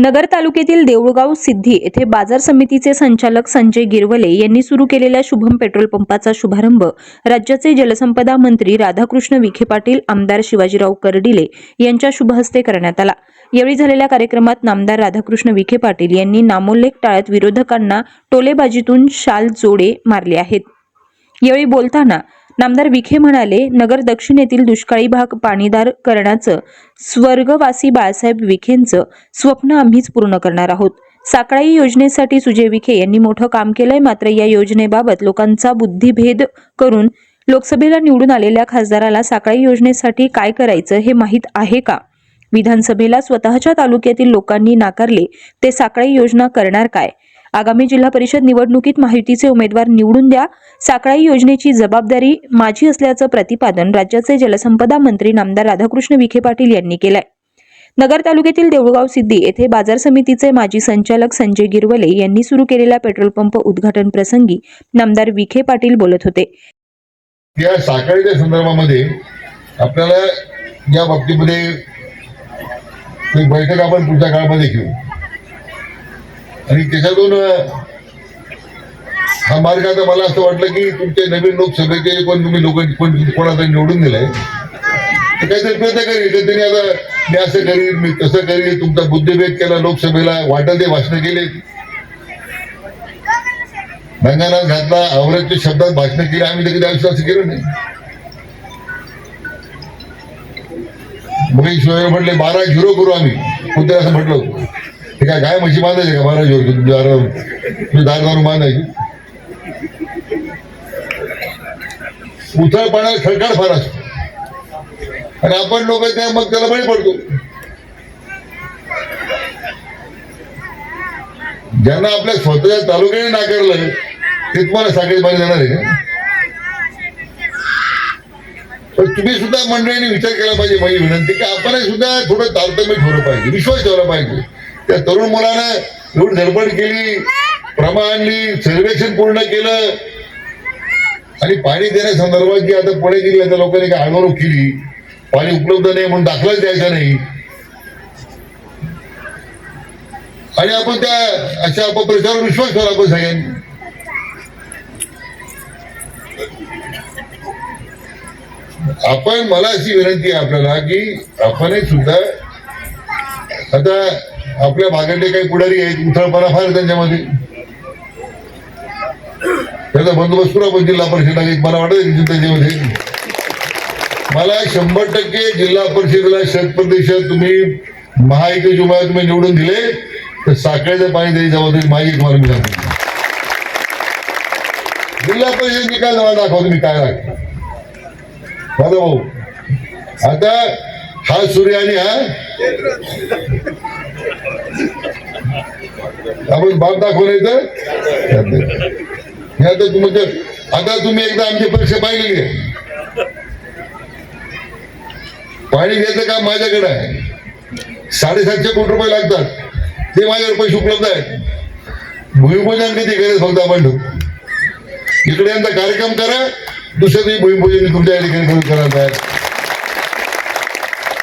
नगर तालुक्यातील देऊळगाव सिद्धी येथे बाजार समितीचे संचालक संजय गिरवले यांनी सुरू केलेल्या शुभम पेट्रोल पंपाचा शुभारंभ राज्याचे जलसंपदा मंत्री राधाकृष्ण विखे पाटील आमदार शिवाजीराव कर्डिले यांच्या शुभहस्ते करण्यात आला. यावेळी झालेल्या कार्यक्रमात नामदार राधाकृष्ण विखे पाटील यांनी नामोल्लेख टाळत विरोधकांना टोलेबाजीतून शाल जोडे मारले आहेत. यावेळी बोलताना नामदार विखे म्हणाले नगर दक्षिणेतील दुष्काळी भाग पाणीदार करण्याचं स्वर्गवासी बाळासाहेब विखेंचं स्वप्न आम्हीच पूर्ण करणार आहोत. साकळाई योजनेसाठी सुजय विखे यांनी मोठं काम केलंय मात्र या योजनेबाबत लोकांचा बुद्धिभेद करून लोकसभेला निवडून आलेल्या खासदाराला साकळाई योजनेसाठी काय करायचं हे माहीत आहे का? विधानसभेला स्वतःच्या तालुक्यातील लोकांनी नाकारले ते साकळाई योजना करणार काय? आगामी जिल्हा परिषद निवडणुकीत माहितीचे उमेदवार निवडून द्या. साकळाई योजनेची जबाबदारी माझी असल्याचं प्रतिपादन राज्याचे जलसंपदा मंत्री नामदार राधाकृष्ण विखे पाटील यांनी केलंय. नगर तालुक्यातील देऊळगाव सिद्धी येथे बाजार समितीचे माजी संचालक संजय गिरवले यांनी सुरू केलेल्या पेट्रोल पंप उद्घाटन प्रसंगी नामदार विखे पाटील बोलत होते. या साखळीच्या संदर्भामध्ये आपल्याला या बाबतीमध्ये बैठक आपण पुढच्या काळामध्ये घेऊ. आणि त्याच्यातून हा मार्ग आता मला असं वाटलं की तुमचे नवीन लोकसभेचे पण तुम्ही लोक पण निवडून दिलंय. तर काहीतरी प्रयत्न करील त्यांनी आता मी असं करीन मी तसं करीन. तुमचा बुद्धिभेद केला लोकसभेला वाटेल ते भाषण केले. रंगानाथ घातला आवरतच्या शब्दात भाषण केली. आम्ही तर कधी आयुष्यात असं केलं नाही. मग म्हटले बारा झिरो करू आम्ही. कुठे असं म्हटलं ते काय गाय म्हशी बांधायचे का बारा तुम्ही दार दारू बांधायची. उथळ पाण्यात फार असतो. आणि आपण लोक त्या मग त्याला बळी पडतो. ज्यांना आपल्या स्वतःच्या तालुक्याने नाकारलं ते तुम्हाला साखळी पाणी देणार आहे का? पण तुम्ही सुद्धा मंडळीने विचार केला पाहिजे माझी विनंती की आपण सुद्धा थोडं तारतम्य ठेवलं पाहिजे विश्वास ठेवला पाहिजे. त्या तरुण मुलानं एवढी धडपड केली प्रमाणांनी सर्वेक्षण पूर्ण केलं. आणि पाणी देण्यासंदर्भात जी आता पुणे जिल्ह्याच्या लोकांनी काय आडवणूक केली पाणी उपलब्ध नाही म्हणून दाखलाच द्यायचा नाही. आणि आपण त्या अशा अपप्रचारावर विश्वास ठेवला आपण सगळ्यांनी. आपण मला अशी विनंती आहे आपल्याला की आपणही सुद्धा आता आपल्या भागातले काही पुढारी आहेत उथळपणा फार आहे त्यांच्यामध्ये. त्याचा बंदोबस्त पुरा पण जिल्हा परिषद मला वाटत त्याच्यामध्ये. मला शंभर टक्के जिल्हा परिषदेला शत प्रतिशत तुम्ही महायुतीची उमेदवार तुम्ही निवडून दिले तर साखळीचं पाणी द्यायची जबाबदारी माझी तुम्हाला मी सांगतो. जिल्हा परिषद निकाल मला दाखवा तुम्ही काय राखता माझा भाऊ. आता हा सूर्य आणि हा? आपण भाग दाखवलं इथं आता आता तुम्ही एकदा आमची परीक्षा पाहिलेली आहे पाणी घ्यायचं काम माझ्याकडे आहे. साडेसातशे कोटी रुपये लागतात. ते माझ्याकडे पैसे उपलब्ध आहेत. भूमिपूजन किती करायचं फक्त आपण? इकडे यांचा कार्यक्रम करा. दुसऱ्या तुम्ही भूमिपूजन तुमच्या ठिकाणी करून आहे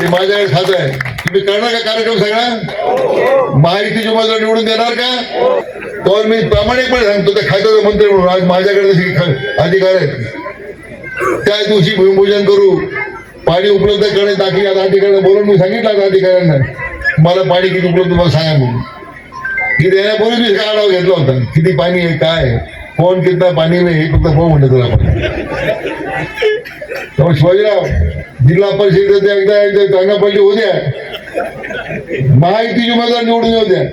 ते माझ्याकडे खात आहे. मी करणार का कार्यक्रम सगळा? महायुतीची उमेदवार निवडून देणार का? तर मी प्रामाणिकपणे सांगतो त्या खात्याचा मंत्री म्हणून आज माझ्याकडे ख- अधिकार आहेत. त्या दिवशी भूमिपूजन करू पाणी उपलब्ध करणे दाखली आता अधिकाऱ्यांना बोलून मी सांगितलं आता अधिकाऱ्यांना. मला पाणी किती उपलब्ध मला सांगा म्हणून. की देण्यापूर्वी मी काय आढावा घेतला होता. किती पाणी आहे काय आहे? कोण कितना पाणी नाही हे फक्त फोन म्हणत तुला आपण. शिवाजीराव जिल्हा परिषदेचं एकदा एकदा चांगल्या पहिली होऊ उद्या महायुतीची उमेदवार निवडून येऊ द्या.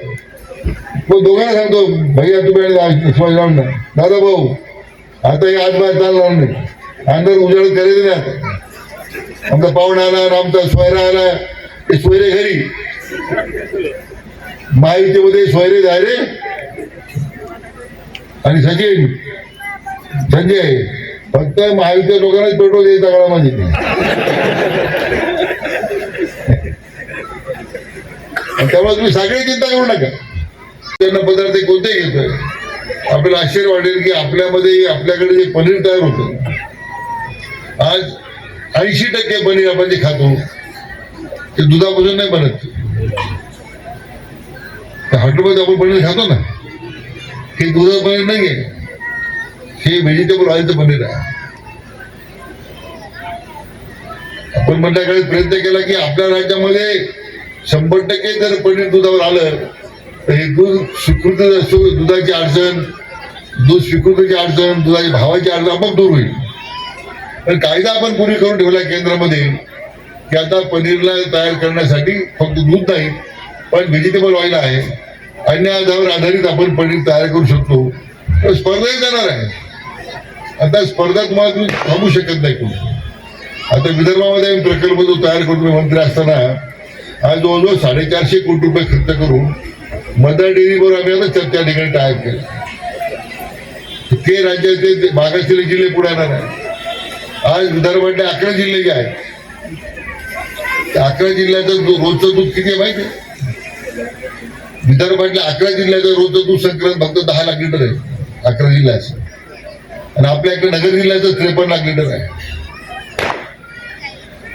तो दोघांना सांगतो भैया तुम्ही आणि दादा भाऊ आता हे आज बाहेर चालणार नाही. अंदर उजाड करायचं नाही आता. आमचा पाहुणा आला आमचा सोयरा आला ते सोयरे घरी. महायुतीमध्ये सोयरे जायरे आणि सचिन संजय फक्त महायुतीच्या लोकांनाच पेट्रोल द्यायचा माझी त्यामुळे तुम्ही सगळी चिंता करू नका. त्यांना पदार्थ कोणते घेतोय? आपल्याला आश्चर्य वाटेल की आपल्यामध्ये आपल्याकडे जे पनीर तयार होतं. आज ऐंशी टक्के पनीर आपण जे खातो ते दुधापासून नाही बनत. हॉटेलमध्ये आपण पनीर खातो ना हे दुधाचं पनीर नाही आहे. हे व्हेजिटेबल ऑइलचं पनीर आहे. आपण म्हणल्या प्रयत्न केला की आपल्या राज्यामध्ये शंभर टक्के जर पनीर दुधावर आलं तर हे दूध स्वीकृत असतो दुधाची अडचण दूध स्वीकृतीची अडचण दुधाची भावाची अडचण आपण दूर होईल. पण कायदा आपण पूर्वी करून ठेवला केंद्रामध्ये की आता पनीरला तयार करण्यासाठी फक्त दूध नाही पण व्हेजिटेबल ऑइल आहे. अन्य आधारावर आधारित आपण पनीर तयार करू शकतो. तर स्पर्धाही जाणार आहे. आता स्पर्धा तुम्हाला तुम्ही थांबू शकत नाही कोणी आता विदर्भामध्ये प्रकल्प जो तयार करून मंत्री असताना आज जवळजवळ साडेचारशे कोटी रुपये खर्च करून मदर डेअरीवर आम्ही आता त्या- ठिकाणी तयार केलं ते राज्याचे मागासलेले जिल्हे पुढे येणार आहे आज विदर्भातले अकरा जिल्हे जे आहेत. त्या अकरा जिल्ह्याचं रोजचं दूध किती आहे माहिती आहे? विदर्भातल्या अकरा जिल्ह्याचं रोजचं दूध संकलन फक्त दहा लाख लिटर आहे. अकरा जिल्ह्याचं. आणि आपल्या इकडे नगर जिल्ह्याचं त्रेपन्न लाख लिटर आहे.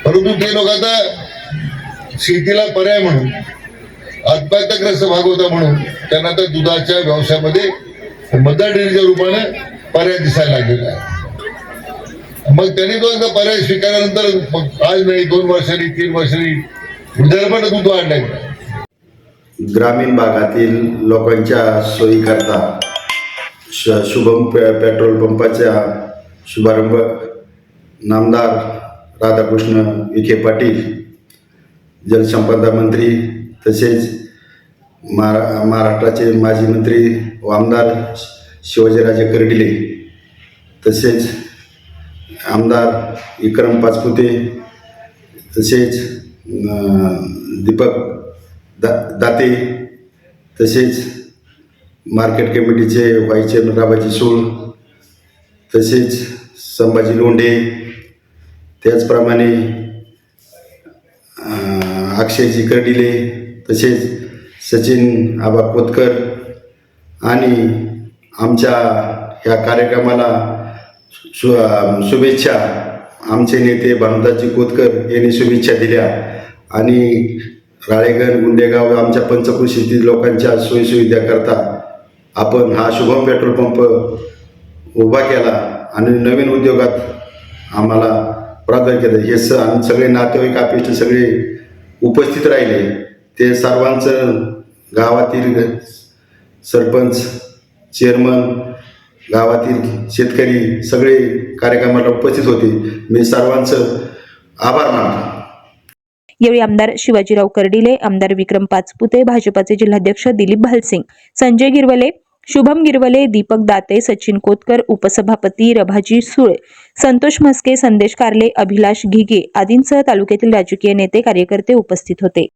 परंतु ते लोक आता शेतीला पर्याय म्हणून आत्महत्याग्रस्त भाग होता म्हणून त्यांना आता दुधाच्या व्यवसायामध्ये मदर डेअरीच्या रूपाने पर्याय दिसायला लागलेला आहे. मग त्यांनी तो एकदा पर्याय स्वीकारल्यानंतर आज नाही दोन वर्षांनी तीन वर्षांनी विदर्भानं दूध वाढलंय. ग्रामीण भागातील लोकांच्या सोयीकरता श शुभम पे पेट्रोल पंपाचा शुभारंभ नामदार राधाकृष्ण विखे पाटील जलसंपदा मंत्री तसेच महारा महाराष्ट्राचे माजी मंत्री व आमदार शिवाजीराजे कर्डिले तसेच आमदार विक्रम पाचपुते तसेच दीपक दा दाते तसेच मार्केट कमिटीचे व्हाईस चेअरमन राबाजी सूळ तसेच संभाजी लोंढे त्याचप्रमाणे अक्षय जिकरडिले तसेच सचिन आबा कोतकर आणि आमच्या ह्या कार्यक्रमाला शु शुभेच्छा. आमचे नेते भानुदासजी कोतकर यांनी शुभेच्छा दिल्या. आणि राळेगण गुंडेगाव आमच्या पंचकृषीतील लोकांच्या सोयीसुविधाकरता आपण हा शुभम पेट्रोल पंप उभा केला आणि नवीन उद्योगात आम्हाला प्राधान्य केलं. हे स आम्ही सगळे नातेवाईक आपिष्ट सगळे उपस्थित राहिले. ते सर्वांचं गावातील सरपंच चेअरमन गावातील शेतकरी सगळे कार्यक्रमाला उपस्थित होते. मी सर्वांचं आभार मानतो. यावेळी आमदार शिवाजीराव कर्डिले आमदार विक्रम पाचपुते भाजपाचे जिल्हाध्यक्ष दिलीप भालसिंग संजय गिरवले शुभम गिरवले दीपक दाते सचिन कोतकर उपसभापती रभाजी सुळे संतोष म्हस्के संदेश कार्ले अभिलाष घिगे आदींसह तालुक्यातील राजकीय नेते कार्यकर्ते उपस्थित होते.